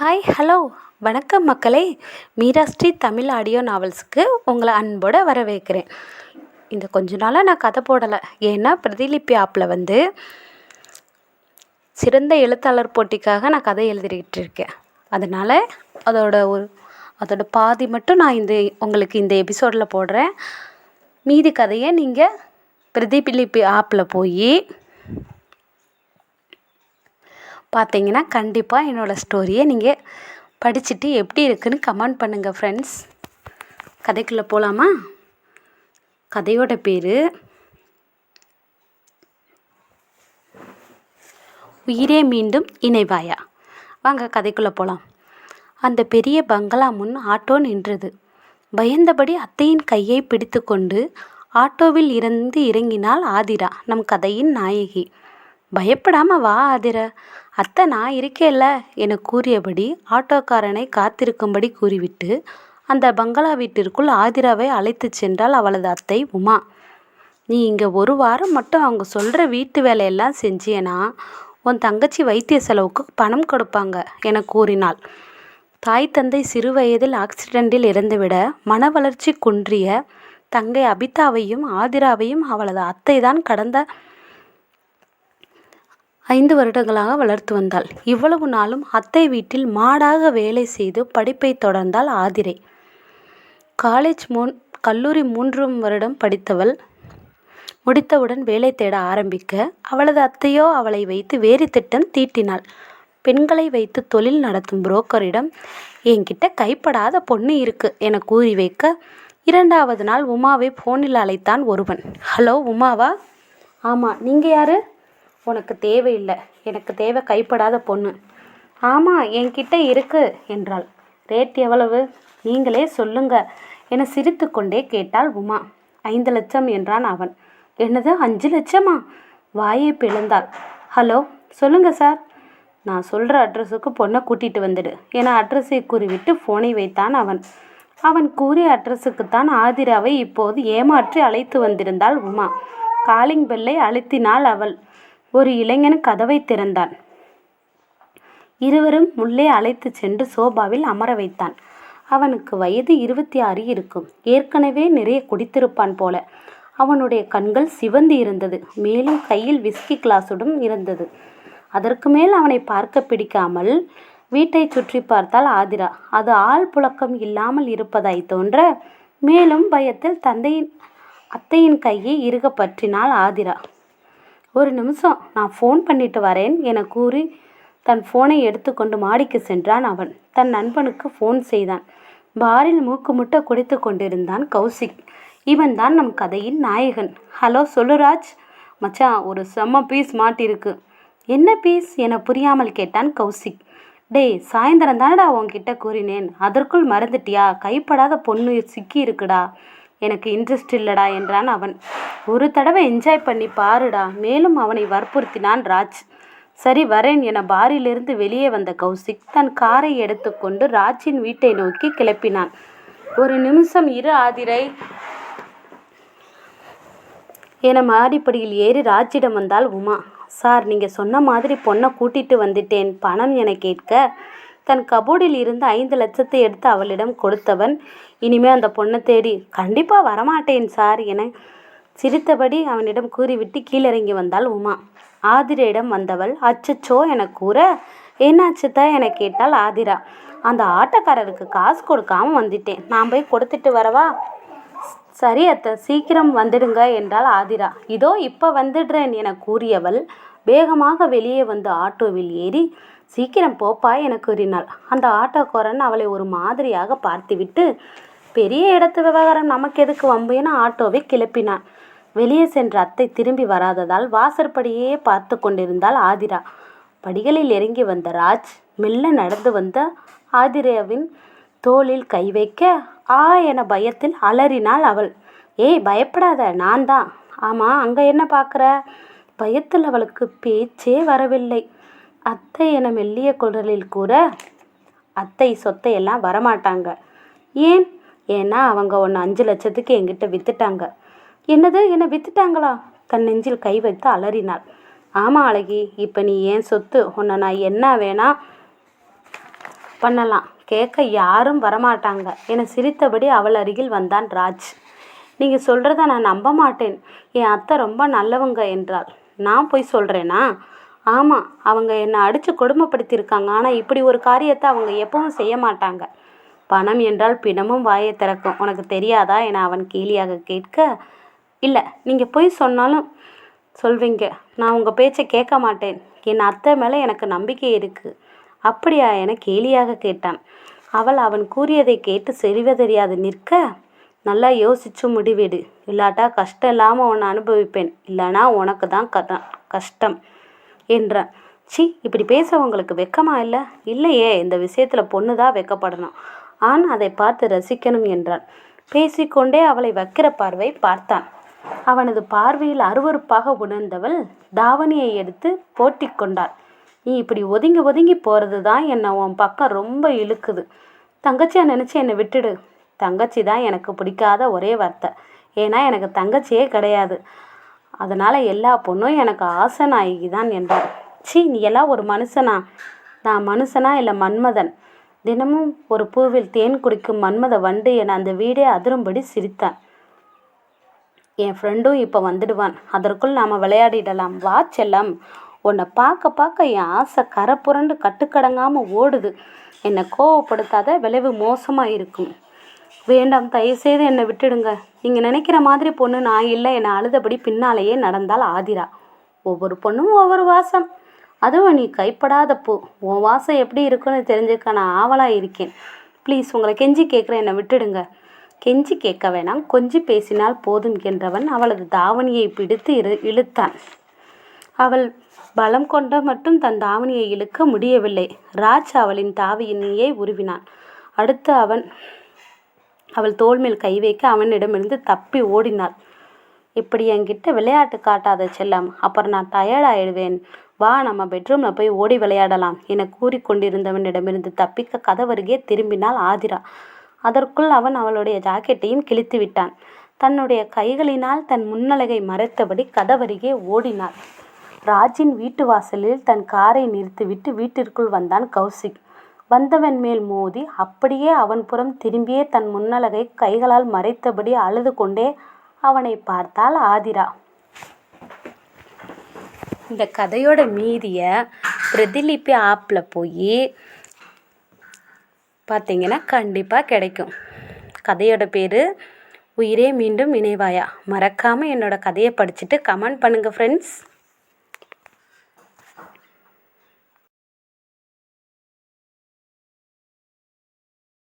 Hi hello வணக்கம் மக்களே. மீராஸ்ரீ Tamil audio நாவல்ஸுக்கு உங்களை அன்போடு வரவேற்கிறேன். இந்த கொஞ்ச நாளாக நான் கதை போடலை. ஏன்னா பிரதிலிபி ஆப்பில் வந்து சிறந்த எழுத்தாளர் போட்டிக்காக நான் கதை எழுதிக்கிட்டு இருக்கேன். அதனால் அதோட ஒரு அதோட பாதி மட்டும் நான் இந்த உங்களுக்கு இந்த எபிசோடில் போடுறேன். மீதி கதையை நீங்கள் பிரதிலிபி ஆப்பில் போய் பார்த்தீங்கன்னா கண்டிப்பாக என்னோடய ஸ்டோரியை நீங்கள் படிச்சுட்டு எப்படி இருக்குன்னு கமெண்ட் பண்ணுங்கள் ஃப்ரெண்ட்ஸ் கதைக்குள்ளே போகலாமா கதையோட பேர் உயிரே மீண்டும் இணைவாயா? வாங்க கதைக்குள்ளே போகலாம் அந்த பெரிய பங்களா முன் ஆட்டோ நின்றது. பயந்தபடி அத்தையின் கையை பிடித்துக்கொண்டு ஆட்டோவில் இருந்து இறங்கினாள் ஆதிரா நம் கதையின் நாயகி. பயப்படாம வா ஆதிரா. அத்தை நான் இருக்கேல்ல என கூறியபடி ஆட்டோக்காரனை காத்திருக்கும்படி கூறிவிட்டு அந்த பங்களா வீட்டிற்குள் ஆதிராவை அழைத்துச் சென்றாள் அவளது அத்தை உமா. நீ இங்கே ஒரு வாரம் மட்டும் அவங்க சொல்கிற வீட்டு வேலையெல்லாம் செஞ்சியனா உன் தங்கச்சி வைத்திய செலவுக்கு பணம் கொடுப்பாங்க என கூறினாள். தாய் தந்தை சிறு வயதில் ஆக்சிடெண்டில் இறந்துவிட மன வளர்ச்சி குன்றிய தங்கை அபிதாவையும் ஆதிராவையும் அவளது அத்தை தான் கடந்த ஐந்து வருடங்களாக வளர்த்து வந்தாள். இவ்வளவு நாளும் அத்தை வீட்டில் மாடாக வேலை செய்து படிப்பை தொடர்ந்தாள் ஆதிரை. காலேஜ் மூன் கல்லூரி மூன்றும் வருடம் படித்தவள். முடித்தவுடன் வேலை தேட ஆரம்பிக்க அவளது அத்தையோ அவளை வைத்து வேறு திட்டம் தீட்டினாள். பெண்களை வைத்து தொழில் நடத்தும் புரோக்கரிடம் என்கிட்ட கைப்படாத பொண்ணு இருக்கு என கூறி வைக்க இரண்டாவது நாள் உமாவை ஃபோனில் அழைத்தான் ஒருவன். ஹலோ உமாவா? ஆமாம் நீங்கள் யார்? உனக்கு தேவையில்லை. எனக்கு தேவை கைப்படாத பொண்ணு. ஆமாம் என்கிட்ட இருக்கு என்றாள். ரேட் எவ்வளவு? நீங்களே சொல்லுங்க என சிரித்து கொண்டே கேட்டாள் உமா. ஐந்து லட்சம் என்றான் அவன். என்னது அஞ்சு லட்சமா? வாயை பிளந்தாள். ஹலோ சொல்லுங்க சார் நான் சொல்கிற அட்ரஸுக்கு பொண்ணை கூட்டிகிட்டு வந்துடு என அட்ரஸை கூறிவிட்டு ஃபோனை வைத்தான் அவன். அவன் கூறிய அட்ரஸுக்குத்தான் ஆதிராவை இப்போது ஏமாற்றி அழைத்து வந்திருந்தாள் உமா. காலிங் பெல்லை அழுத்தினாள் அவள். ஒரு இளைஞன் கதவை திறந்தான். இருவரும் உள்ளே அழைத்து சென்று சோபாவில் அமர வைத்தான். அவனுக்கு வயது இருபத்தி ஆறு இருக்கும். ஏற்கனவே நிறைய குடித்திருப்பான் போல. அவனுடைய கண்கள் சிவந்து இருந்தது. மேலும் கையில் விஸ்கி கிளாஸுடன் இருந்தது. அதற்கு மேல் அவனை பார்க்க பிடிக்காமல் வீட்டை சுற்றி பார்த்தால் ஆதிரா. அது ஆள் புழக்கம் இல்லாமல் இருப்பதாய் தோன்ற மேலும் பயத்தில் தந்தையின் அத்தையின் கையை இறுக பற்றினாள் ஆதிரா. ஒரு நிமிஷம் நான் ஃபோன் பண்ணிட்டு வரேன் என கூறி தன் ஃபோனை எடுத்துக்கொண்டு மாடிக்கு சென்றான் அவன். தன் நண்பனுக்கு ஃபோன் செய்தான். பாரில் மூக்கு முட்டை குடித்து கொண்டிருந்தான் கௌசிக். இவன் தான் நம் கதையின் நாயகன். ஹலோ சொல்லுராஜ் மச்சான் ஒரு செம்ம பீஸ் மாட்டிருக்கு. என்ன பீஸ் என புரியாமல் கேட்டான் கௌசிக். டேய் சாயந்தரம் தானடா உன்கிட்ட கூறினேன். அதற்குள் மறந்துட்டியா? கைப்படாத பொண்ணு சிக்கி இருக்குடா எனக்கு இன்ட்ரெஸ்ட் இல்லடா என்றான் அவன். ஒரு தடவை என்ஜாய் பண்ணி பாருடா மேலும் அவனை வற்புறுத்தினான் ராஜ். சரி வரேன் என பாரிலிருந்து வெளியே வந்த கௌசிக் தன் காரை எடுத்துக்கொண்டு ராஜின் வீட்டை நோக்கி கிளப்பினான். ஒரு நிமிஷம் இரு ஆதிரை என மாடிப்படியில் ஏறி ராஜிடம் வந்தால் உமா. சார் நீங்கள் சொன்ன மாதிரி பொண்ணை கூட்டிட்டு வந்துட்டேன். பணம் என கேட்க தன் கபோர்டில் இருந்து ஐந்து லட்சத்தை எடுத்து அவளிடம் கொடுத்தவன் இனிமே அந்த பொண்ணை தேடி கண்டிப்பாக வரமாட்டேன் சார் என சிரித்தபடி அவனிடம் கூறிவிட்டு கீழிறங்கி வந்தாள் உமா. ஆதிரையிடம் வந்தவள்? அச்சச்சோ என கூற என்னாச்சுதா என கேட்டால் ஆதிரா. அந்த ஆட்டோக்காரருக்கு காசு கொடுக்காம வந்துட்டேன். நான் போய் கொடுத்துட்டு வரவா? சரி அத்தை சீக்கிரம் வந்துடுங்க என்றாள் ஆதிரா. இதோ இப்போ வந்துடுறேன் என கூறியவள் வேகமாக வெளியே வந்து ஆட்டோவில் ஏறி சீக்கிரம் போப்பா என கூறினாள் அந்த ஆட்டோக்காரன் அவளை ஒரு மாதிரியாக பார்த்துவிட்டு பெரிய இடத்து விவகாரம் நமக்கு எதுக்கு வம்பு? என ஆட்டோவை கிளப்பினான். வெளியே சென்ற அத்தை திரும்பி வராததால் வாசற்படியே பார்த்து கொண்டிருந்தாள் ஆதிரா. படிகளில் இறங்கி வந்த ராஜ் மெல்ல நடந்து வந்த ஆதிராவின் தோளில் கை வைக்க ஆ என பயத்தில் அலறினாள் அவள். ஏய் பயப்படாத நான் தான் ஆமாம் அங்கே என்ன பார்க்குற? பயத்தில் அவளுக்கு பேச்சே வரவில்லை. அத்தை என மெல்லிய குரலில் கூற அத்தை சொத்தை எல்லாம் வரமாட்டாங்க. ஏன்? ஏன்னா அவங்க ஒன்று அஞ்சு லட்சத்துக்கு எங்கிட்ட வித்துட்டாங்க. என்னது? என்னை வித்துட்டாங்களா? தன் நெஞ்சில் கை வைத்து அலறினாள். ஆமாம் அழகி இப்போ நீ ஏன் சொத்து? உன்னை நான் என்ன வேணா பண்ணலாம். கேட்க யாரும் வரமாட்டாங்க என சிரித்தபடி அவள் அருகில் வந்தான் ராஜ். நீங்கள் சொல்கிறத நான் நம்ப மாட்டேன். என் அத்தை ரொம்ப நல்லவங்க என்றாள். நான் போய் சொல்கிறேனா ஆமாம் அவங்க என்னை அடித்து கொடுமைப்படுத்தியிருக்காங்க. ஆனால் இப்படி ஒரு காரியத்தை அவங்க எப்பவும் செய்ய மாட்டாங்க. பணம் என்றால் பிணமும் வாயை திறக்கும். உனக்கு தெரியாதா என அவன் கேலியாக கேட்க இல்லை நீங்கள் போய் சொன்னாலும் சொல்வீங்க. நான் உங்கள் பேச்சை கேட்க மாட்டேன். என் அத்தை மேலே எனக்கு நம்பிக்கை இருக்குது அப்படியா? என கேலியாக கேட்டான். அவள் அவன் கூறியதை கேட்டு தெரியாது. நிற்க நல்லா யோசிச்சு முடிவெடு. இல்லாட்டா கஷ்டம் இல்லாமல் உன்னை அனுபவிப்பேன். இல்லைனா உனக்கு தான் கத கஷ்டம். என்றான். சி இப்படி பேச உங்களுக்கு வெக்கமா இல்லை? இல்லையே இந்த விஷயத்தில் பொண்ணு தான் வெக்கப்படணும். ஆண் அதை பார்த்து ரசிக்கணும் என்றான். பேசிக்கொண்டே அவளை வைக்கிற பார்வை பார்த்தான். அவனது பார்வையில் அருவருப்பாக உணர்ந்தவள் தாவணியை எடுத்து போட்டி கொண்டாள். நீ இப்படி ஒதுங்கி ஒதுங்கி போகிறது தான் என்னை? உன் பக்கம் ரொம்ப இழுக்குது. தங்கச்சியை நினச்சி என்னை விட்டுடு. தங்கச்சி தான் எனக்கு பிடிக்காத ஒரே வார்த்தை. ஏன்னா எனக்கு தங்கச்சியே கிடையாது. அதனால் எல்லா பொண்ணும் எனக்கு ஆசை நாயகி தான் என்றார். சி நீ எல்லாம் ஒரு மனுஷனா? நான் மனுஷனா இல்லை மன்மதன்? தினமும் ஒரு பூவில் தேன் குடிக்கும் மன்மத வண்டு என அந்த வீடே அதிரும்படி சிரித்தான். என் ஃப்ரெண்டும் இப்போ வந்துடுவான். அதற்குள் நாம் விளையாடிடலாம். வா செல்லம். உன்னை பார்க்க பார்க்க என் ஆசை கரை புரண்டு கட்டுக்கடங்காமல் ஓடுது. என்னை கோவப்படுத்தாத விளைவு மோசமாக இருக்கும் வேண்டாம் தயவுசெய்து என்னை விட்டுடுங்க. நீங்கள் நினைக்கிற மாதிரி பொண்ணு நான் இல்லை. என்னை அழுதபடி பின்னாலேயே நடந்தால் ஆதிரா. ஒவ்வொரு பொண்ணும் ஒவ்வொரு வாசம். அதுவும் நீ கைப்படாத பூ. உன் வாசம் எப்படி இருக்குன்னு தெரிஞ்சுக்க நான் ஆவலாக இருக்கேன். ப்ளீஸ் உங்களை கெஞ்சி கேட்குறேன் என்னை விட்டுடுங்க. கெஞ்சி கேட்க வேணாம். கொஞ்சி பேசினால் போதும் என்றவன் அவளது தாவணியை பிடித்து இரு இழுத்தான். அவள் பலம் கொண்ட மட்டும் தன் தாவணியை இழுக்க முடியவில்லை. ராஜ் அவளின் தாவியினையே உருவினான். அடுத்து அவன் அவள் தோல் மேல் கை வைக்க அவனிடமிருந்து தப்பி ஓடினாள். இப்படி என்கிட்ட விளையாட்டு காட்டாத செல்லம். அப்புறம் நான் டயர்ட் ஆயிடுவேன் வா நம்ம பெட்ரூமில் போய் ஓடி விளையாடலாம் என கூறிக்கொண்டிருந்தவனிடமிருந்து தப்பிக்க கதவருகே திரும்பினாள் ஆதிரா. அதற்குள் அவன் அவளுடைய ஜாக்கெட்டையும் கிழித்து விட்டான். தன்னுடைய கைகளினால் தன் முன்னலகை மறைத்தபடி கதவருகே ஓடினாள். ராஜின் வீட்டு வாசலில் தன் காரை நிறுத்திவிட்டு வீட்டிற்குள் வந்தான் கௌசிக். வந்தவன் மேல் மோதி அப்படியே அவன் புறம் திரும்பியே தன் முன்னலகை கைகளால் மறைத்தபடி அழுது கொண்டே அவனை பார்த்தாள் ஆதிரா. இந்த கதையோட மீதியை பிரதிலிபி ஆப்பில் போய் பார்த்தீங்கன்னா கண்டிப்பாக கிடைக்கும். கதையோட பேர் உயிரே மீண்டும் நினைவாயா? மறக்காமல் என்னோடய கதையை படிச்சுட்டு கமெண்ட் பண்ணுங்கள் ஃப்ரெண்ட்ஸ்